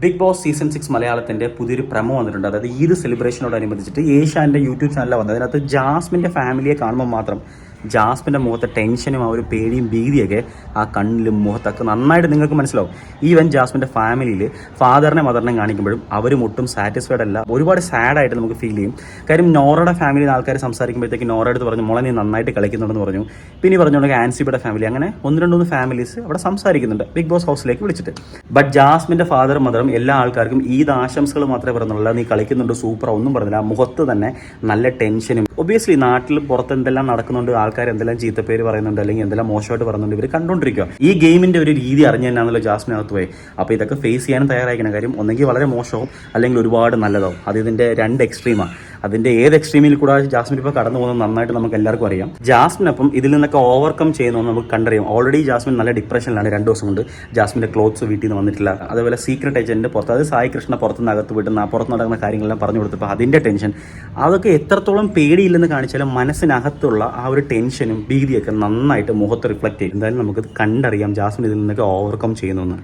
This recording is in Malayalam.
ബിഗ് ബോസ് സീസൺ സിക്സ് മലയാളത്തിന്റെ പുതിയൊരു പ്രമോ വന്നിട്ടുണ്ട്. അതായത് ഈദ് സെലിബ്രേഷനോടനുബന്ധിച്ചിട്ട് ഏഷ്യാന്റെ യൂട്യൂബ് ചാനലിൽ വന്നത്. അതിനകത്ത് ജാസ്മിന്റെ ഫാമിലിയെ കാണുമ്പോൾ മാത്രം ജാസ്മിന്റെ മുഖത്തെ ടെൻഷനും ആ ഒരു പേടിയും ഭീതിയൊക്കെ ആ കണ്ണിലും മുഖത്തൊക്കെ നന്നായിട്ട് നിങ്ങൾക്ക് മനസ്സിലാവും. ഈവൻ ജാസ്മിന്റെ ഫാമിലിയിൽ ഫാദറിനെ മദറിനെ കാണിക്കുമ്പോഴും അവരും ഒട്ടും സാറ്റിസ്ഫൈഡ് അല്ല. ഒരുപാട് സാഡായിട്ട് നമുക്ക് ഫീൽ ചെയ്യും. കാര്യം നോറയുടെ ഫാമിലിയിൽ ആൾക്കാർ സംസാരിക്കുമ്പോഴത്തേക്ക് നോറ അടുത്ത് പറഞ്ഞു മോളെ നീ നന്നായിട്ട് കളിക്കുന്നുണ്ടെന്ന് പറഞ്ഞു. പിന്നെ പറഞ്ഞുകൊണ്ട് ആൻസിബിയുടെ ഫാമിലി അങ്ങനെ ഒന്ന് രണ്ടു മൂന്ന് ഫാമിലീസ് അവിടെ സംസാരിക്കുന്നുണ്ട് ബിഗ് ബോസ് ഹൗസിലേക്ക് വിളിച്ചിട്ട്. ബട്ട് ജാസ്മിന്റെ ഫാദറും മദറും എല്ലാ ആൾക്കാർക്കും ഈ ആശംസകൾ മാത്രമേ പറഞ്ഞുള്ളൂ. നീ കളിക്കുന്നുണ്ട് സൂപ്പർ ഒന്നും പറഞ്ഞില്ല. മുഖത്ത് തന്നെ നല്ല ടെൻഷനും ഒബിയസ്ലി നാട്ടിൽ പുറത്ത് എന്തെല്ലാം നടക്കുന്നുണ്ട് ആൾക്കാർ എന്തെല്ലാം ചീത്തപ്പേര് പറയുന്നുണ്ട് അല്ലെങ്കിൽ എന്തെല്ലാം മോശമായിട്ട് പറയുന്നുണ്ട് ഇവർ കണ്ടുകൊണ്ടിരിക്കുക. ഈ ഗെയിമിന്റെ ഒരു രീതി അറിഞ്ഞു തന്നെയാണല്ലോ ജാസ്മിനകത്ത് പോയി. അപ്പോൾ ഇതൊക്കെ ഫേസ് ചെയ്യാനും തയ്യാറായിരിക്കണം. കാര്യം ഒന്നെങ്കിൽ വളരെ മോശവും അല്ലെങ്കിൽ ഒരുപാട് നല്ലതാവും. അത് ഇതിന്റെ രണ്ട് എക്സ്ട്രീമാണ് അതിന്റെ ഏത് എക്സ്ട്രീമിൽ കൂടെ ജാസ്മിൻ ഇപ്പോൾ കടന്നു പോകുന്നത് നന്നായിട്ട് നമുക്ക് എല്ലാവർക്കും അറിയാം. ജാസ്മിനൊപ്പം ഇതിൽ നിന്നൊക്കെ ഓവർകം ചെയ്യുന്ന നമുക്ക് കണ്ടറിയാം. ഓൾറെഡി ജാസ്മിൻ നല്ല ഡിപ്രഷനിലാണ് രണ്ട് ദിവസം കൊണ്ട്. ജാസ്മിന്റെ ക്ലോത്ത്സ് വീട്ടിൽ നിന്ന് വന്നിട്ടില്ല. അതേപോലെ സീക്രട്ട് ഏജന്റ് പുറത്ത് അത് സായി കൃഷ്ണ പുറത്തുനിന്ന് അകത്ത് വിട്ടുന്ന പുറത്ത് നടക്കുന്ന കാര്യങ്ങളെല്ലാം പറഞ്ഞു കൊടുത്തപ്പോൾ അതിന്റെ ടെൻഷൻ അതൊക്കെ എത്രത്തോളം പേടിയില്ലെന്ന് കാണിച്ചാലും മനസ്സിനകത്തുള്ള ആ ഒരു ടെൻഷനും ഭീതിയൊക്കെ നന്നായിട്ട് മുഖത്ത് റിഫ്ലക്ട് ചെയ്യും. എന്തായാലും നമുക്ക് കണ്ടറിയാം ജാസ്മിൻ ഇതിൽ നിന്നൊക്കെ ഓവർകം ചെയ്യുന്നു